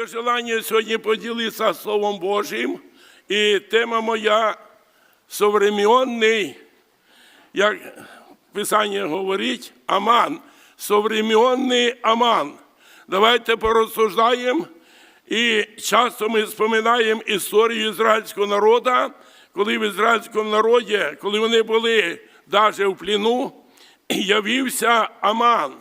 Маю желання сьогодні поділитися Словом Божим, і тема моя современний, як Писання говорить, Аман. Современний Аман. Давайте порозсуждаємо. І часто ми споминаємо історію ізраїльського народу, коли в ізраїльському народі, коли вони були навіть в пліну, явився Аман,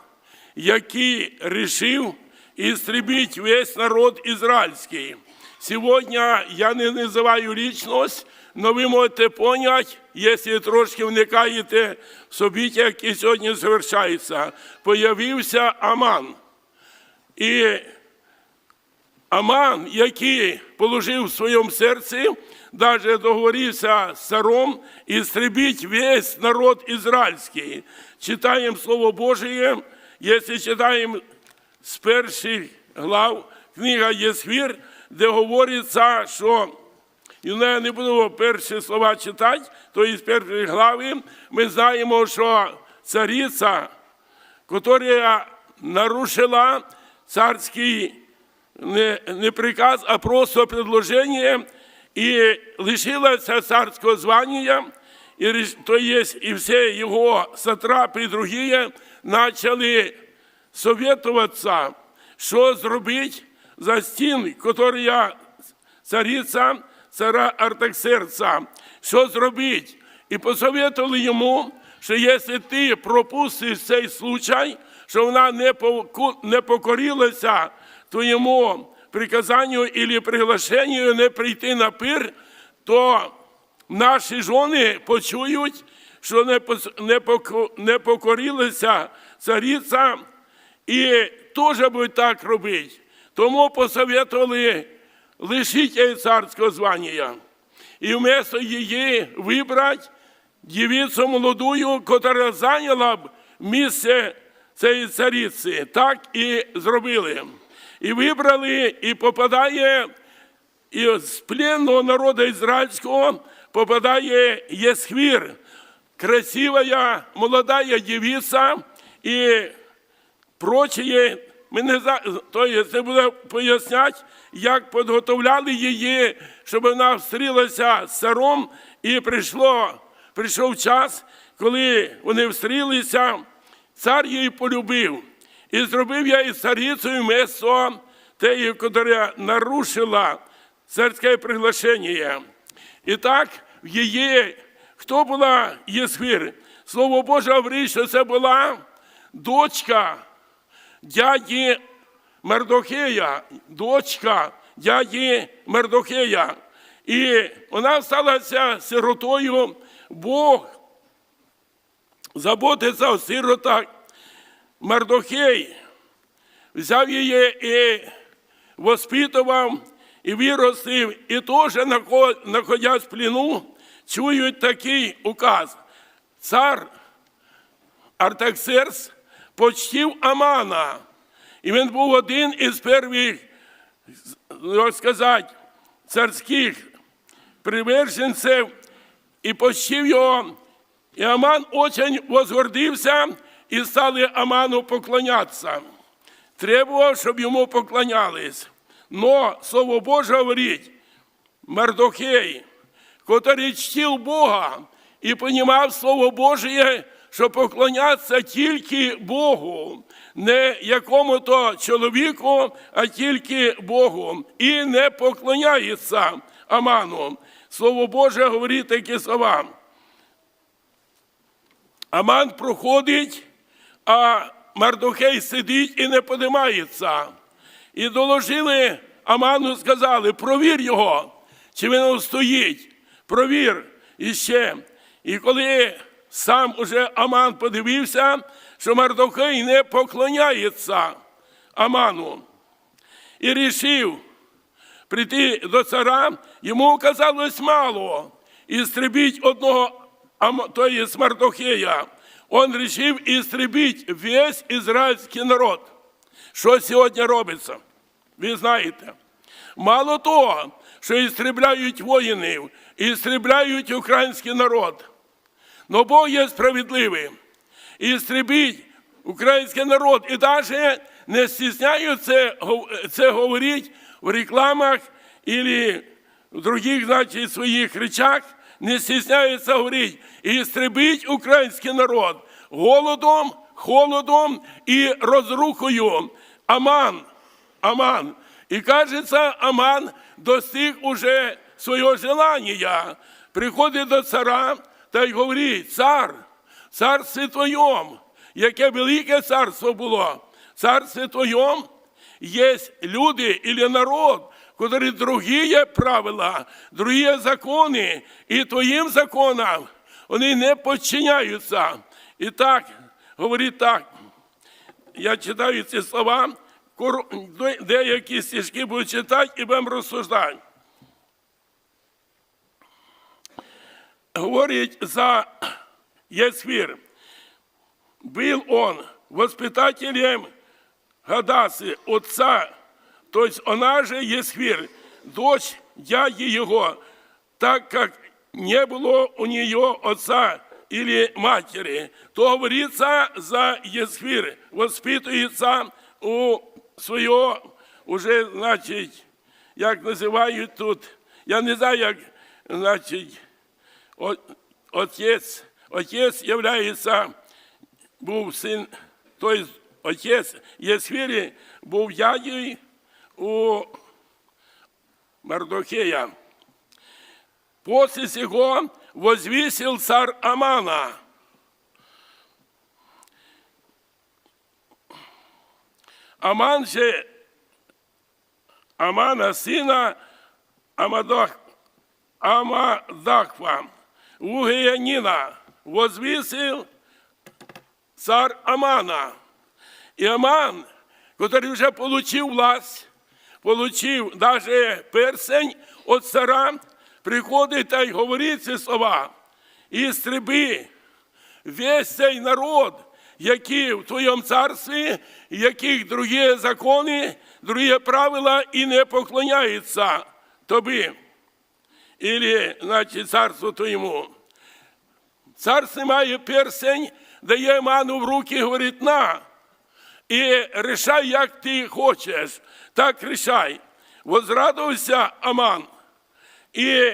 який рішив истребить весь народ израильский. Сегодня я не називаю лічність, але ви можете поняти, якщо трошки вникаєте в события, які сьогодні завершаються. Появився Аман. І Аман, який положив в своєму серці, даже договорився з царом істребить весь народ ізраїльський. Читаємо Слово Божие, якщо читаємо з перших глав книга Єсхвір, де говориться, що і я не буду перші слова читати, то із першої глави ми знаємо, що цариця, яка нарушила царський не, не приказ, а просто предложення, і лишилася царського звання, і, то є, і все його сатрапи і другі почали советуватися, що зробити за стін, який цариця, цара Артаксерца, що зробити. І посоветували йому, що якщо ти пропустиш цей случай, що вона не покорилася твоєму приказанню або приглашенню не прийти на пир, то наші жони почують, що не покорилася цариця, і теж будуть так робити. Тому посоветували лишити їй царського звання. І вместо її вибрати дівицю молодую, яка зайняла б місце цієї цариці. Так і зробили. І вибрали, і попадає і з пленного народу ізраїльського попадає Єсхвір, красивая молодая девица і прочее. Ми не то це буде поясняти, як підготовляли її, щоб вона встрілася з царом, і прийшло, прийшов час, коли вони встрілися, цар її полюбив. І зробив я із царицею место теї, яка нарушила царське приглашення. І так в її, хто була Єсфір? Слово Боже говорить, що це була дочка дяді Мардохея, дочка дяді Мардохея. І вона сталася сиротою, Бог заботиться о сиротах. Мардохей взяв її і воспитував, і виростив, і теж, знаходясь в пліну, чують такий указ. Цар Артаксерс почтив Амана. І він був один із перших, як сказати, царських приверженців і почтив його. І Аман очень возгордився і стали Аману поклонятися. Требував, щоб йому поклонялись. Но Слово Боже говорить, Мардохей, котрий чтив Бога і понімав Слово Божє, що поклонятися тільки Богу, не якому-то чоловіку, а тільки Богу. І не поклоняється Аману. Слово Боже говорить такі слова. Аман проходить, а Мардохей сидить і не подимається. І доложили Аману, сказали, провір його, чи він стоїть, провір іще. І коли сам уже Аман подивився, що Мардохей не поклоняється Аману, і рішив прийти до цара, йому оказалось мало, і стрибіть одного то есть Мардохея. Он решив істребить весь ізраїльський народ. Що сьогодні робиться? Ви знаєте. Мало того, що істребляють воїнів, істребляють український народ. Но Бог є справедливий. І істребить український народ і навіть не стісняються гов- це говорити в рекламах або в других, значить, своїх речах, не стісняються говорити і істребить український народ голодом, холодом і розрухою. Аман, Аман. І кажеться, Аман достиг уже свого желання. Приходить до цара та й говорить, цар, царстві твоєм, яке велике царство було, царстві твоєм є люди или народ, котрі другі правила, другі закони, і твоїм законам вони не підчиняються. І так, говорить так, я читаю ці слова, деякі стежки буду читати і будемо розсуждати. Говорить за Есфир. Был он воспитателем Гадасы, отца, то есть она же Есфир, дочь дяди его, так как не было у нее отца или матери, то говорится за Есфир, воспитується у свого, уже, значить, як називають тут, я не знаю, як, значить, О- Отець, отець являється, був син, тобто отець Єсфірі був дядей у Мардохея. После сего возвісив цар Амана. Аман же Амана сина Амадах, Амадахва, Угиянина, возвісив цар Амана. І Аман, який вже отримав власть, отримав навіть персень від цара, приходить та й говорить ці слова. І стриби весь цей народ, який в твоєму царстві, яких другі закони, другі правила і не поклоняються тобі. Или, значить, царству твоєму. Цар знімає персень, дає ману в руки говорить, на, і рішай, як ти хочеш, так рішай. Возрадувався Аман. І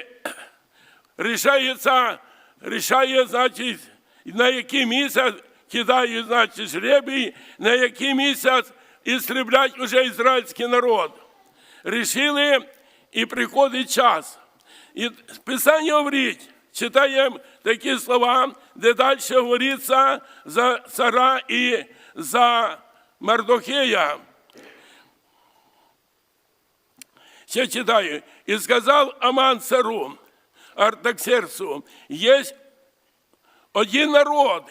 рішається, рішає, значить, на який місяць кидає, значить, жребій, на який місяць істреблять уже ізраїльський народ. Рішили, і приходить час. І Писання говорить, читаємо такі слова, де далі говориться за цара і за Мардохея. Ще читаю. І сказав Аман цару Артаксерсу, є один народ,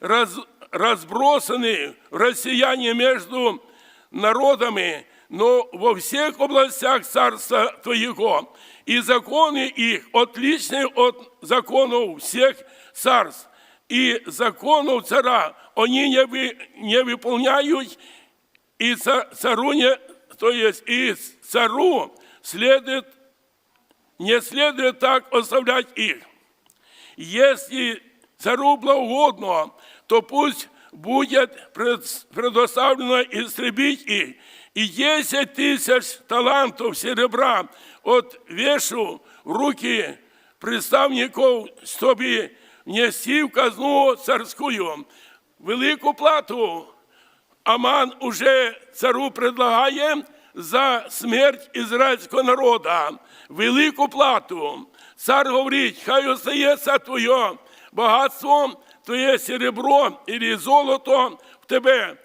раз, разбросанный россияне между народами, но во всех областях царства Твоего, и законы их отличны от законов всех царств, и законов цара они не, вы, не выполняют, и ца- цару не, то есть и цару следует, не следует так оставлять их. Если цару благоугодно, то пусть будет пред- предоставлено истребить их. И 10 тысяч талантов серебра от вешу в руки представников, чтобы внести в казну царскую. Велику плату Аман уже цару предлагає за смерть ізраїльського народу. Велику плату. Цар говорить, хай остається твоє багатство, твоє серебро і золото в тебе.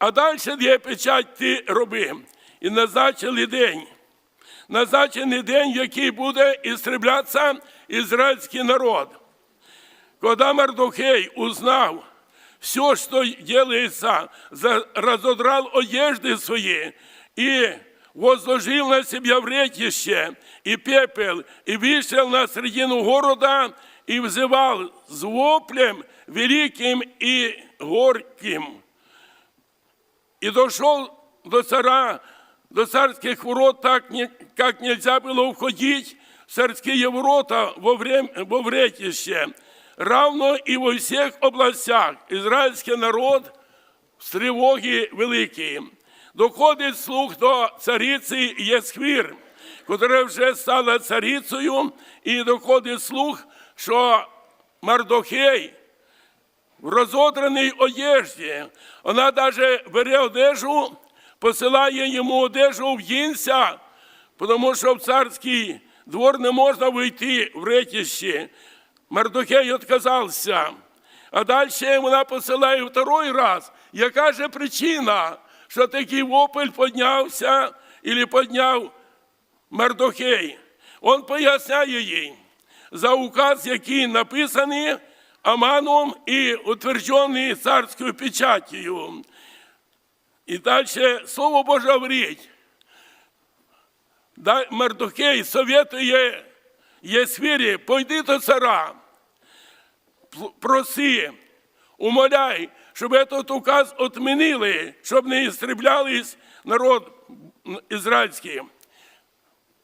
А далі є печать ти роби. І назначили день. Назначений день, в який буде істреблятися ізраїльський народ. Когда Мардухей узнал все, что делается, за- разодрал одежды свои и возложил на себя вретище и пепел, и вышел на середину города и взывал с воплем великим и горьким. И дошел до цара, до царских ворот, так, не- как нельзя было входить в царские ворота во, время, во вретище. Равно и во всех областях израильский народ з тривоги великі. Доходить слух до цариці Єсхвір, котра вже стала царицею, і доходить слух, що Мардохей в розодраній одежді. Вона навіть бере одежу, посилає йому одежу в'їнся, тому що в царський двор не можна вийти в ретіщі. Мардохей відказався. А далі вона посилає второй раз. Яка же причина, що такий вопль піднявся, і підняв Мардохей? Он поясняє їй за указ, який написаний Аманом і утверджений царською печатью. І далі Слово Боже говорить. Да, Мардохей советує Єсфірі, пойди до цара, проси, умоляй, щоб этот указ отменили, щоб не істреблялись народ ізраїльський.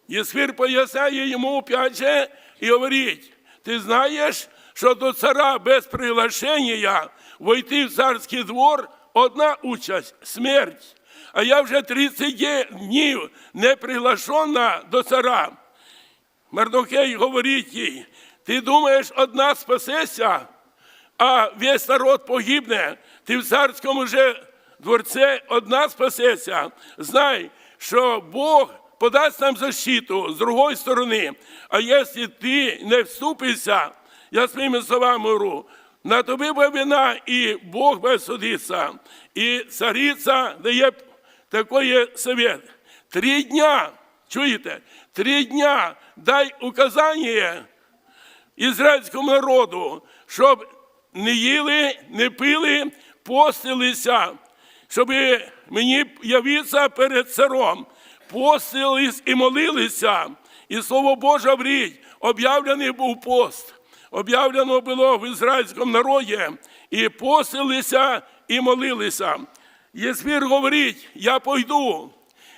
Єсфір поясняє йому же і говорить, ти знаєш, що до цара без приглашення войти в царський двор одна участь смерть. А я вже 30 днів не приглашена до цара. Мардохей говорить їй, ти думаєш, одна спасеся, а весь народ погибне, ти в царському же дворце одна спасеся. Знай, що Бог подасть нам защиту з другої сторони. А якщо ти не вступишся, я своїми словами говорю, на тобі вина, і Бог буде судитися. І цариця дає такий совет. Три дня, чуєте, три дня дай указання ізраїльському народу, щоб не їли, не пили, постилися, щоб мені явитися перед царом, постились і молилися. І слово Боже говорить, об'явлений був пост. Об'явлено було в ізраїльському народі, і постилися і молилися. Єсмір говорить, я пойду,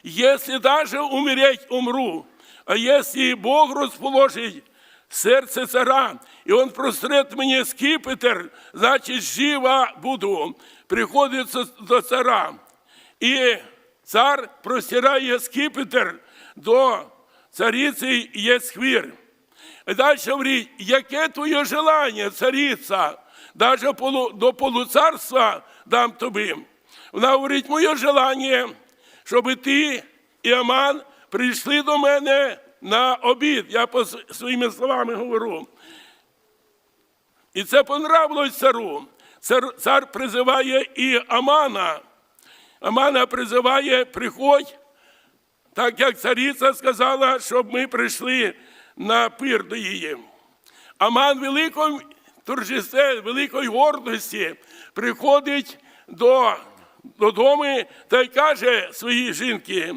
якщо даже умереть, умру, а якщо Бог розположить серце цара, і він прострет мені скипетр, значить жива буду. Приходить до цара. І цар простирає скипетр до цариці Єсхвір. Далі говорить, яке твоє желання, цариця, даже до полуцарства дам тобі. Вона говорить, моє желання, щоб ти і Аман прийшли до мене на обід. Я по своїми словами говорю. І це понравилось цару. Цар, цар призиває і Амана. Амана призиває, приходь, так як цариця сказала, щоб ми прийшли на пир до її. Аман великої торжестве, великої гордості приходить до, додому та й каже своїй жінці,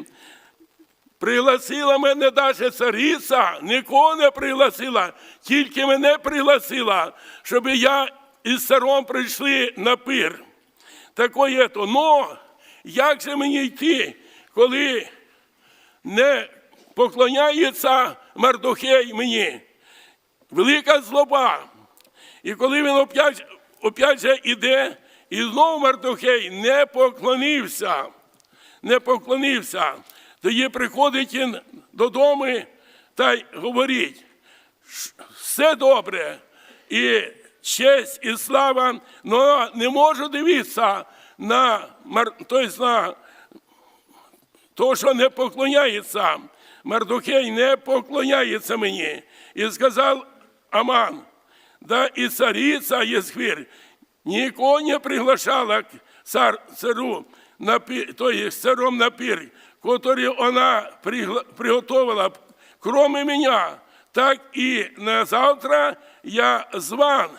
Пригласила мене даже цариця, нікого не пригласила, тільки мене пригласила, щоб я із царом прийшли на пир. Такое то. Но як же мені йти, коли не поклоняється Мардохей мені? Велика злоба. І коли він опять, опять іде, і знову Мардохей не поклонився, не поклонився. Тоді приходить він додому та й говорить, все добре, і честь, і слава, але не можу дивитися на, тобто на то, що не поклоняється. Мардухей не поклоняється мені. І сказав Аман, да і цариця Єсхвір нікого не приглашала цар, цару, на то есть царом на пир, который пригла- приготовила, кроме меня, так и на завтра я зван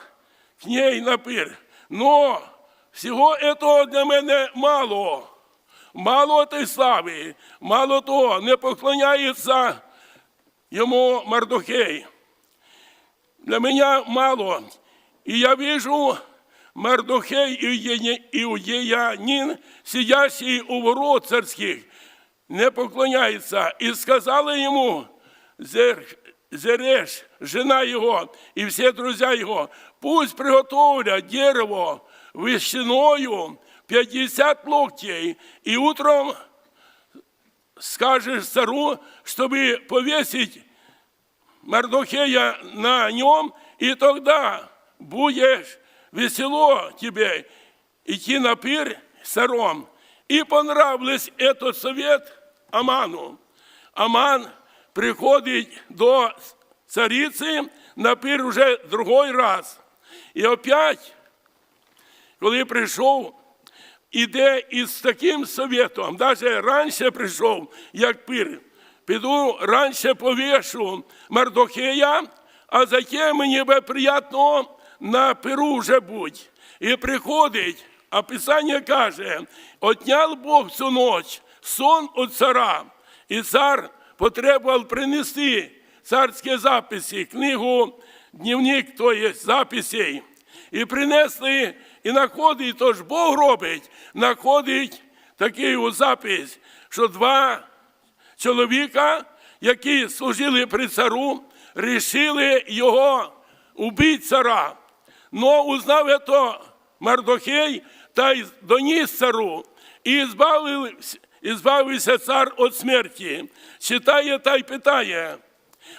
к ней на пир. Но всього этого для мене мало. Мало тієї слави, мало того, не поклоняється йому Мардохей. Для меня мало. И я вижу Мардохей иудея- иудеянин, сидящий у ворот царских, не поклоняется. И сказали ему, Зереш, жена его и все друзья его, пусть приготовлят дерево вещиною, 50 локтей, и утром скажешь цару, чтобы повесить Мардохея на нем, и тогда будешь весело тебе идти на пир с. И понравилось этот совет Аману. Аман приходить до цариці на пир уже другой раз. І опять, коли прийшов, іде із таким советом, навіть раніше прийшов, як пир. Піду раніше повішу Мардохея, а затем мені би приємно на пиру вже будь. І приходить, а Писання каже, отняв Бог цю ніч сон у цара, і цар потребував принести царські записи, книгу, дневник, то є записей. І принесли, і находить, то ж Бог робить, находить такий запис, що два чоловіка, які служили при цару, рішили його убити цара. Но узнав це Мардохей та й доніс цару, і збавився цар від смерті. Читає та й питає,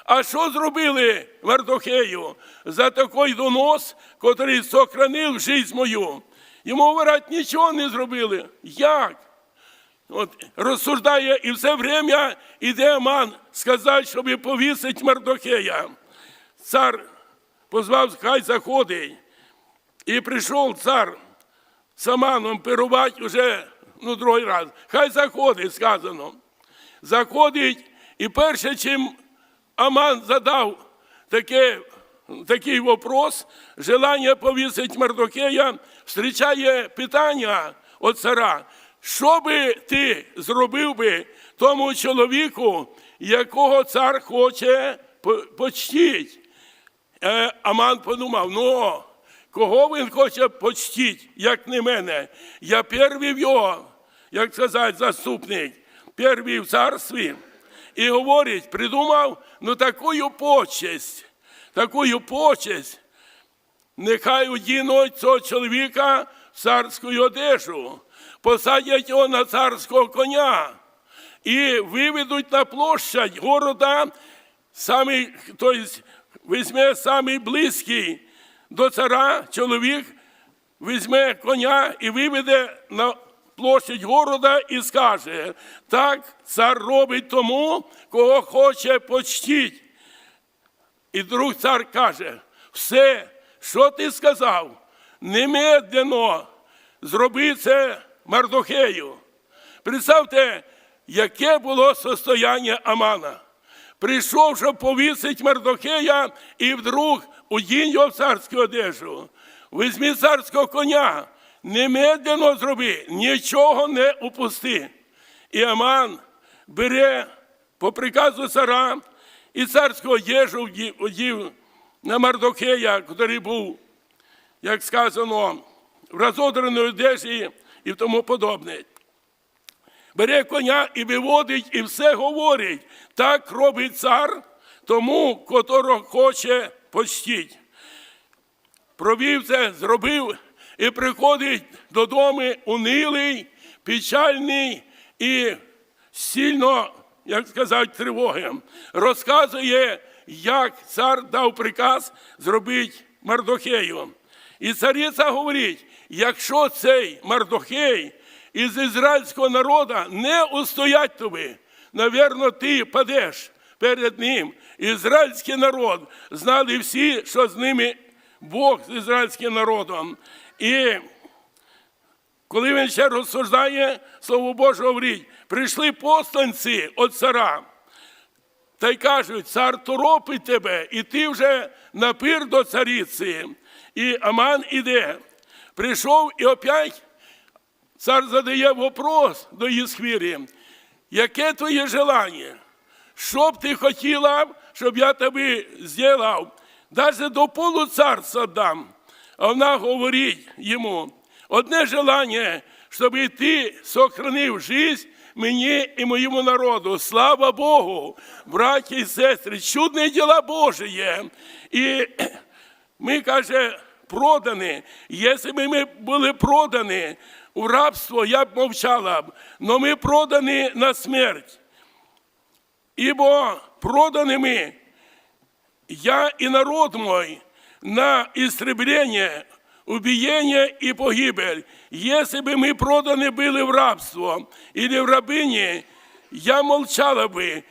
а що зробили Мардохею за такий донос, котрий сохранив життя мою? Йому говорять, нічого не зробили. Як? От, розсуждає і все время іде Аман сказати, щоб повісить Мардохея. Цар позвав, хай заходить. І прийшов цар з Аманом пирувати уже ну, другий раз. Хай заходить, сказано. Заходить, і перше, чим Аман задав таке, такий вопрос, желання повісить Мардокея, зустрічає питання від цара, що би ти зробив би тому чоловіку, якого цар хоче по- почтити? Е, Аман подумав, ну, кого він хоче почтити, як не мене? Я перший його, як сказати, заступник, перший в царстві. І говорить, придумав, ну такую почесть, такую почесть, нехай одінуть цього чоловіка в царську одежу, посадять його на царського коня і виведуть на площадь города, самий, то есть, візьме самий близький до цара чоловік, візьме коня і виведе на площадь города і скаже, так цар робить тому, кого хоче почтіть. І друг цар каже, все, що ти сказав, немедленно зроби це Мардохею. Представте, яке було состояння Амана. Прийшов, щоб повісить Мардохея, і вдруг удінь його в царську одежу. Візьми царського коня, немедленно зроби, нічого не упусти. І Аман бере по приказу цара і царську одежу вдів- одів на Мардохея, який був, як сказано, в розодраній одежі і тому подобне бере коня і виводить, і все говорить. Так робить цар тому, котрого хоче почтіть. Провів це, зробив і приходить додому унилий, печальний і сильно, як сказати, тривоги. Розказує, як цар дав приказ зробити Мардохею. І цариця говорить, якщо цей Мардохей із ізраїльського народу не устоять тобі, навірно, ти падеш перед ним. Ізраїльський народ знали всі, що з ними Бог з ізраїльським народом. І коли він ще розсуждає, Слово Боже говорить, прийшли посланці від цара. Та й кажуть, цар торопить тебе, і ти вже на пир до цариці. І Аман іде. Прийшов і опять цар задає вопрос до Єсхвірі. Яке твоє желання? Що б ти хотіла, щоб я тобі зробив? Даже до полу царства дам. Вона говорить йому, одне желання, щоб і ти сохранив життя мені і моєму народу. Слава Богу, браті і сестри, чудні діла Божі. І ми, каже, продані. Якщо б ми були продані, у рабство, я б мовчала б, но ми продані на смерть. Ибо проданными я и народ мой на истребление, убиение и погибель. Если бы мы проданы были в рабство или в рабыне, я молчала бы,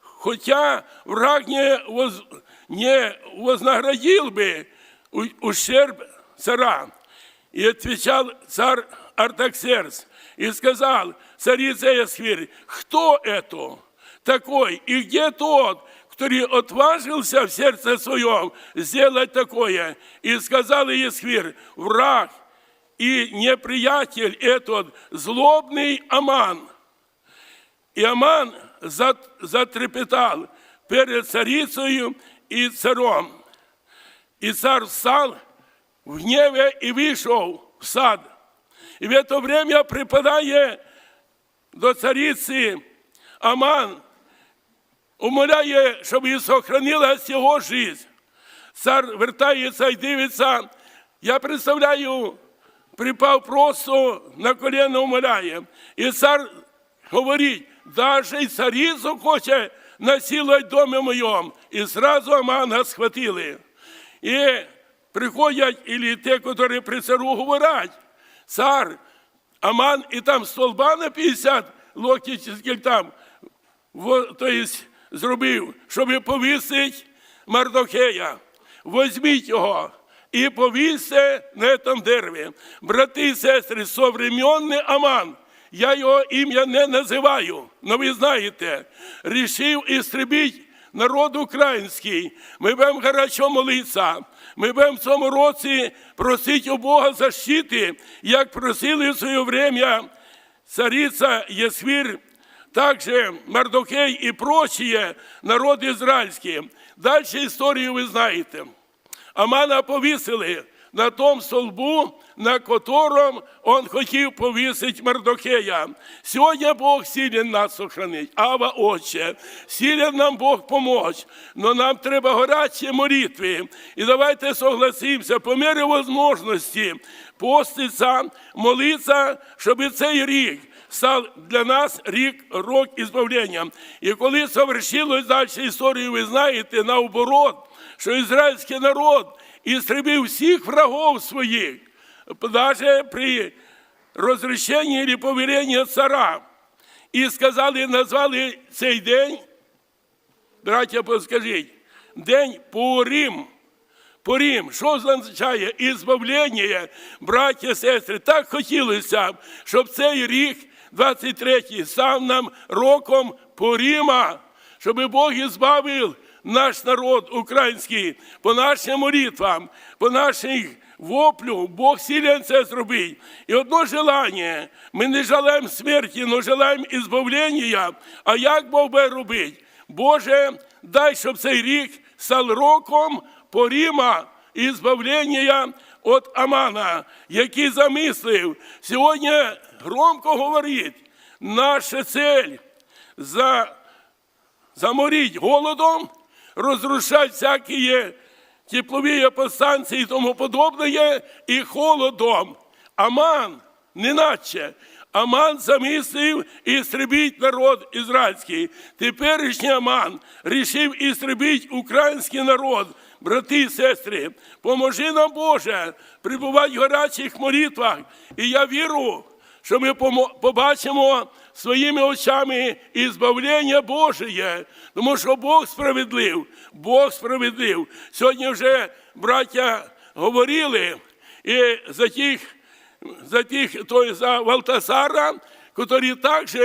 хотя враг не, воз, не вознаградил бы у- ущерб цара. И отвечал царь Артаксерс и сказал, царица Ясфирь, кто это такой и где тот, который отважился в сердце своем сделать такое? И сказал Ясфир, враг и неприятель этот, злобный Аман. И Аман зат- затрепетал перед царицею и царем. И царь встал в гневе и вышел в сад. И в это время припадає до цариці Аман, умоляє, щоб і сохранилась його життя. Цар вертається і дивиться. Я представляю, припав просто на коліно умоляє. І цар говорить, даже й царицю хоче насилувати в домі моєму. І зразу Амана схватили. І приходять, і ті, які при цару говорять, цар, Аман, і там столба на 50 локтів, там, то есть, зробив, щоб повісити Мардохея. Возьміть його і повісьте на цьому дереві. Брати і сестри, современний Аман. Я його ім'я не називаю, але ви знаєте, рішив істребити народ український. Ми будемо гарячо молитися. Ми будемо в цьому році просити у Бога защити, як просили в своє время царица Есфир, также Мардокей и прочие народы израильские. Дальше историю вы знаете. Амана повісили на том столбу, на котором он хотів повісити Мардокея. Сьогодні Бог силен нас сохранить. Ава, Отче, силен нам Бог помочь, но нам треба горячі молитви. І давайте согласимося по мірі можливості поститься, молитися, щоб цей рік став для нас рік рок ізбавлення. І коли совершилось далі історію, ви знаєте, наоборот, що ізраїльський народ істребив всіх врагов своїх, навіть при розрішенні чи повіренні цара. І сказали, назвали цей день, браття, поскажіть, день Пурим. Порім, що означає ізбавлення, браття, сестри, так хотілося щоб цей рік, 23-й, став нам роком Поріма, щоб Бог ізбавив наш народ український по нашим молитвам, по наших воплю, Бог силен це зробить. І одно желання, ми не жалаємо смерті, але желаємо ізбавлення. А як Бог буде робити? Боже, дай, щоб цей рік став роком Поріма і збавлення від Амана, який замислив. Сьогодні громко говорить, наша цель за, заморить голодом, розрушати всякі теплові подстанції і тому подобне, і холодом. Аман, неначе. Аман замислив істребить народ ізраїльський. Теперішній Аман рішив істребити український народ. Брати і сестри, поможи нам, Боже, прибувати в гарячих молитвах. І я вірю, що ми побачимо своїми очами і збавлення Божеє, тому що Бог справедлив, Бог справедлив. Сьогодні вже браття говорили і за тих, за тих, то за Валтасара, який також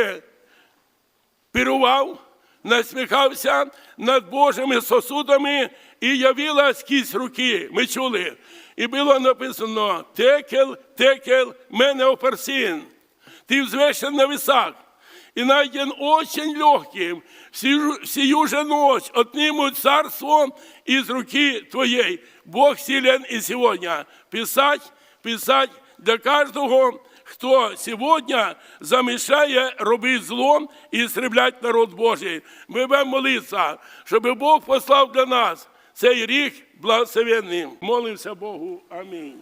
пірував, насміхався над Божими сосудами і явилась кість руки. Ми чули. І було написано: Текел, текел, мене оперсин. Ти взвешен на весах. И найден очень легким, сию, же ночь отнимут царство из руки твоей. Бог силен и сегодня писать, писать для каждого, хто сьогодні замішає робити зло і істреблять народ Божий. Ми будемо молитися, щоб Бог послав для нас цей рік благословенним. Молимося Богу. Амінь.